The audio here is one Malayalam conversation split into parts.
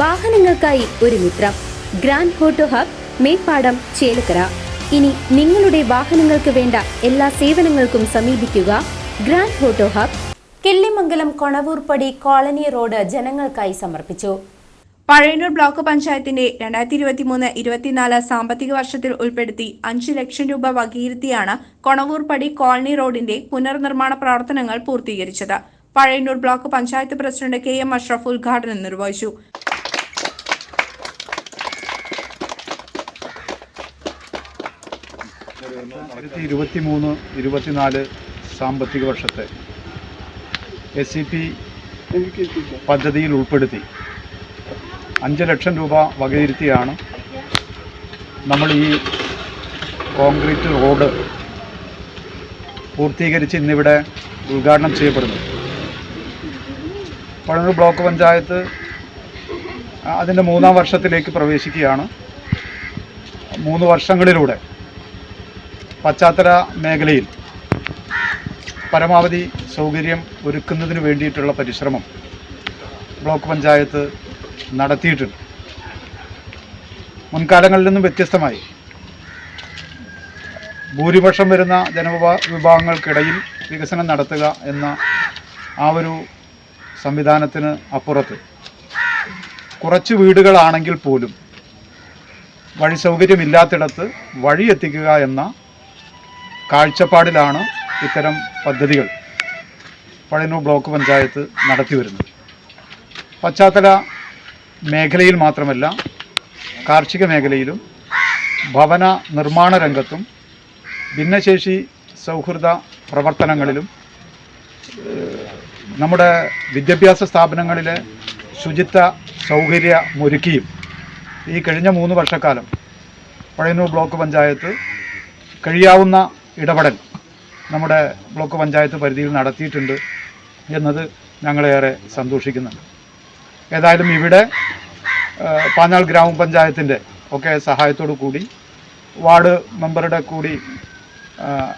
വാഹനങ്ങൾക്കായി ഒരു മിത്രം. Grand auto hub Meppadam Chelakkara. ഇനി നിങ്ങളുടെ വാഹനങ്ങൾക്ക് വേണ്ട എല്ലാ സേവനങ്ങൾക്കും സമീപിക്കുക grand photo hub. Killimangalam Konavurppadi colony road ജനങ്ങൾക്കായി സമർപ്പിച്ചു. പഴയന്നൂർ ബ്ലോക്ക് പഞ്ചായത്തിന്റെ രണ്ടായിരത്തി ഇരുപത്തി മൂന്ന് ഇരുപത്തിനാല് സാമ്പത്തിക വർഷത്തിൽ ഉൾപ്പെടുത്തി അഞ്ച് ലക്ഷം രൂപ വകയിരുത്തിയാണ് കൊണവൂർപ്പടി കോളനി റോഡിന്റെ പുനർനിർമ്മാണ പ്രവർത്തനങ്ങൾ പൂർത്തീകരിച്ചത്. Pazhayannur block panchayat president K M Ashraf ഉദ്ഘാടനം നിർവഹിച്ചു. രണ്ടായിരത്തി ഇരുപത്തി മൂന്ന് ഇരുപത്തിനാല് സാമ്പത്തിക വർഷത്തെ എസ് സി പി പദ്ധതിയിൽ ഉൾപ്പെടുത്തി. അഞ്ച് ലക്ഷം രൂപ വകയിരുത്തിയാണ് നമ്മൾ ഈ കോൺക്രീറ്റ് റോഡ് പൂർത്തീകരിച്ച് ഇന്നിവിടെ ഉദ്ഘാടനം ചെയ്യപ്പെടുന്നത്. പഴനൂർ ബ്ലോക്ക് പഞ്ചായത്ത് അതിന്റെ മൂന്നാം വർഷത്തിലേക്ക് പ്രവേശിക്കുകയാണ്. മൂന്ന് വർഷങ്ങളിലൂടെ പശ്ചാത്തല മേഖലയിൽ പരമാവധി സൗകര്യം ഒരുക്കുന്നതിന് വേണ്ടിയിട്ടുള്ള പരിശ്രമം ബ്ലോക്ക് പഞ്ചായത്ത് നടത്തിയിട്ടുണ്ട്. മുൻകാലങ്ങളിൽ നിന്നും വ്യത്യസ്തമായി ഭൂരിപക്ഷം വരുന്ന ജനവിഭാ വിഭാഗങ്ങൾക്കിടയിൽ വികസനം നടത്തുക എന്ന ആ ഒരു സംവിധാനത്തിന് അപ്പുറത്ത് കുറച്ച് വീടുകളാണെങ്കിൽ പോലും വഴി സൗകര്യമില്ലാത്തിടത്ത് വഴി എത്തിക്കുക എന്ന കാഴ്ചപ്പാടിലാണ് ഇത്തരം പദ്ധതികൾ പഴയന്നൂർ ബ്ലോക്ക് പഞ്ചായത്ത് നടത്തി വരുന്നത്. പശ്ചാത്തല മേഖലയിൽ മാത്രമല്ല കാർഷിക മേഖലയിലും ഭവന നിർമ്മാണ രംഗത്തും ഭിന്നശേഷി സൗഹൃദ പ്രവർത്തനങ്ങളിലും നമ്മുടെ വിദ്യാഭ്യാസ സ്ഥാപനങ്ങളിലെ ശുചിത്വ സൗകര്യമൊരുക്കിയും ഈ കഴിഞ്ഞ മൂന്ന് വർഷക്കാലം പഴയന്നൂർ ബ്ലോക്ക് പഞ്ചായത്ത് കഴിയാവുന്ന ഇടപെടൽ നമ്മുടെ ബ്ലോക്ക് പഞ്ചായത്ത് പരിധിയിൽ നടത്തിയിട്ടുണ്ട് എന്നത് ഞങ്ങളേറെ സന്തോഷിക്കുന്നുണ്ട്. ഏതായാലും ഇവിടെ പാഞ്ഞാൾ ഗ്രാമപഞ്ചായത്തിന്റെ ഒക്കെ സഹായത്തോടു കൂടി വാർഡ് മെമ്പറുടെ കൂടി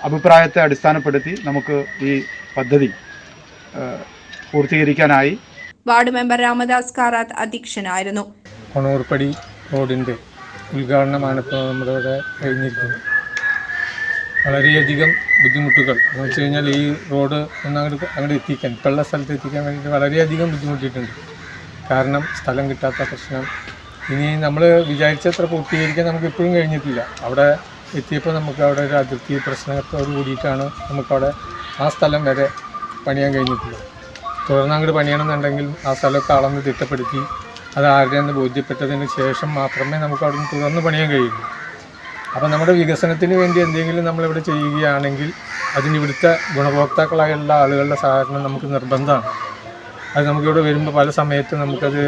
അഭിപ്രായത്തെ അടിസ്ഥാനപ്പെടുത്തി നമുക്ക് ഈ പദ്ധതി പൂർത്തീകരിക്കാനായി വാർഡ് മെമ്പർ രാമദാസ് കാറാത്ത് അധ്യക്ഷനായിരുന്നു. കൊണൂർപ്പടി റോഡിന്റെ ഉദ്ഘാടനമാണ് ഇപ്പോൾ നമ്മുടെ ഇവിടെ കഴിഞ്ഞിരിക്കുന്നത്. വളരെയധികം ബുദ്ധിമുട്ടുകൾ. എന്ന് വെച്ച് കഴിഞ്ഞാൽ ഈ റോഡ് ഒന്ന് അങ്ങോട്ട് അങ്ങോട്ട് എത്തിക്കാൻ ഇപ്പോഴുള്ള സ്ഥലത്ത് എത്തിക്കാൻ വേണ്ടിയിട്ട് വളരെയധികം ബുദ്ധിമുട്ടിയിട്ടുണ്ട്. കാരണം സ്ഥലം കിട്ടാത്ത പ്രശ്നം. ഇനി നമ്മൾ വിചാരിച്ചത്ര പൂർത്തീകരിക്കാൻ നമുക്ക് ഇപ്പോഴും കഴിഞ്ഞിട്ടില്ല. അവിടെ എത്തിയപ്പോൾ നമുക്ക് അവിടെ ഒരു അതിർത്തി പ്രശ്നത്തോട് കൂടിയിട്ടാണ് നമുക്കവിടെ ആ സ്ഥലം വരെ പണിയാൻ കഴിഞ്ഞിട്ടുള്ളത്. തുടർന്ന് അങ്ങോട്ട് പണിയണമെന്നുണ്ടെങ്കിൽ ആ സ്ഥലമൊക്കെ അളന്ന് തിട്ടപ്പെടുത്തി അത് ആരുടെയെന്ന് ബോധ്യപ്പെട്ടതിന് ശേഷം മാത്രമേ നമുക്ക് അവിടെ നിന്ന് തുടർന്ന് പണിയാൻ കഴിയുള്ളൂ. അപ്പോൾ നമ്മുടെ വികസനത്തിന് വേണ്ടി എന്തെങ്കിലും നമ്മളിവിടെ ചെയ്യുകയാണെങ്കിൽ അതിന് ഇവിടുത്തെ ഗുണഭോക്താക്കളായുള്ള ആളുകളുടെ സഹകരണം നമുക്ക് നിർബന്ധമാണ്. അത് നമുക്കിവിടെ വരുമ്പോൾ പല സമയത്തും നമുക്കത്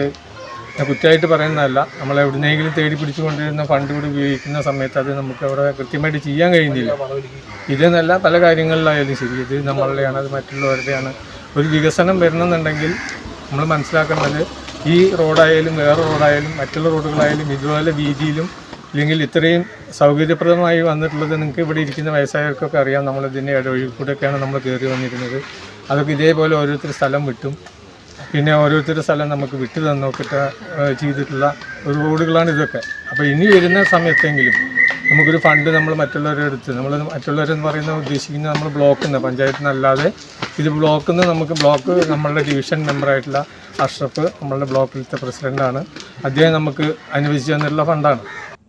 കുറ്റമായിട്ട് പറയുന്നതല്ല. നമ്മൾ എവിടുന്നെങ്കിലും തേടി പിടിച്ചുകൊണ്ടിരുന്ന ഫണ്ട് കൂടി ഉപയോഗിക്കുന്ന സമയത്ത് അത് നമുക്ക് അവിടെ കൃത്യമായിട്ട് ചെയ്യാൻ കഴിയുന്നില്ല. ഇതെന്നല്ല പല കാര്യങ്ങളിലായാലും ശരി. ഇത് നമ്മളുടെയാണ് അത് മറ്റുള്ളവരുടെയാണ്. ഒരു വികസനം വരണമെന്നുണ്ടെങ്കിൽ നമ്മൾ മനസ്സിലാക്കേണ്ടത് ഈ റോഡായാലും വേറെ റോഡായാലും മറ്റുള്ള റോഡുകളായാലും ഇതുപോലെ വീതിയിലും ഇല്ലെങ്കിൽ ഇത്രയും സൗകര്യപ്രദമായി വന്നിട്ടുള്ളത് നിങ്ങൾക്ക് ഇവിടെ ഇരിക്കുന്ന വയസ്സായവർക്കൊക്കെ അറിയാം. നമ്മൾ ഇതിന്റെ ഇടവഴി കൂടെയൊക്കെയാണ് നമ്മൾ കയറി വന്നിരുന്നത്. അതൊക്കെ ഇതേപോലെ ഓരോരുത്തർ സ്ഥലം വിട്ടും. പിന്നെ ഓരോരുത്തരുടെ സ്ഥലം നമുക്ക് വിട്ടു തന്നോക്കിട്ട് ചെയ്തിട്ടുള്ള റോഡുകളാണ് ഇതൊക്കെ. അപ്പോൾ ഇനി വരുന്ന സമയത്തെങ്കിലും നമുക്കൊരു ഫണ്ട് നമ്മൾ മറ്റുള്ളവരുടെ അടുത്ത് നമ്മൾ മറ്റുള്ളവരെന്ന് പറയുന്ന ഉദ്ദേശിക്കുന്ന നമ്മൾ ബ്ലോക്ക് നിന്ന് പഞ്ചായത്തിൽ നിന്നല്ലാതെ ഇത് ബ്ലോക്കിൽ നിന്ന് നമുക്ക് ബ്ലോക്ക് നമ്മളുടെ ഡിവിഷൻ മെമ്പറായിട്ടുള്ള അഷ്റഫ് നമ്മളുടെ ബ്ലോക്കിലത്തെ പ്രസിഡന്റാണ് അദ്ദേഹം നമുക്ക് അനുവദിച്ചു തന്നിട്ടുള്ള ഫണ്ടാണ്.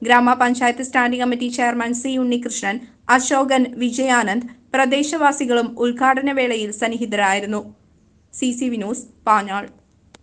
Grama panchayat standing committee chairman C Unnikrishnan Ashokan Vijayanand പ്രദേശവാസികളും ഉദ്ഘാടന വേളയിൽ സന്നിഹിതരായിരുന്നു. C C Vinos Panjal.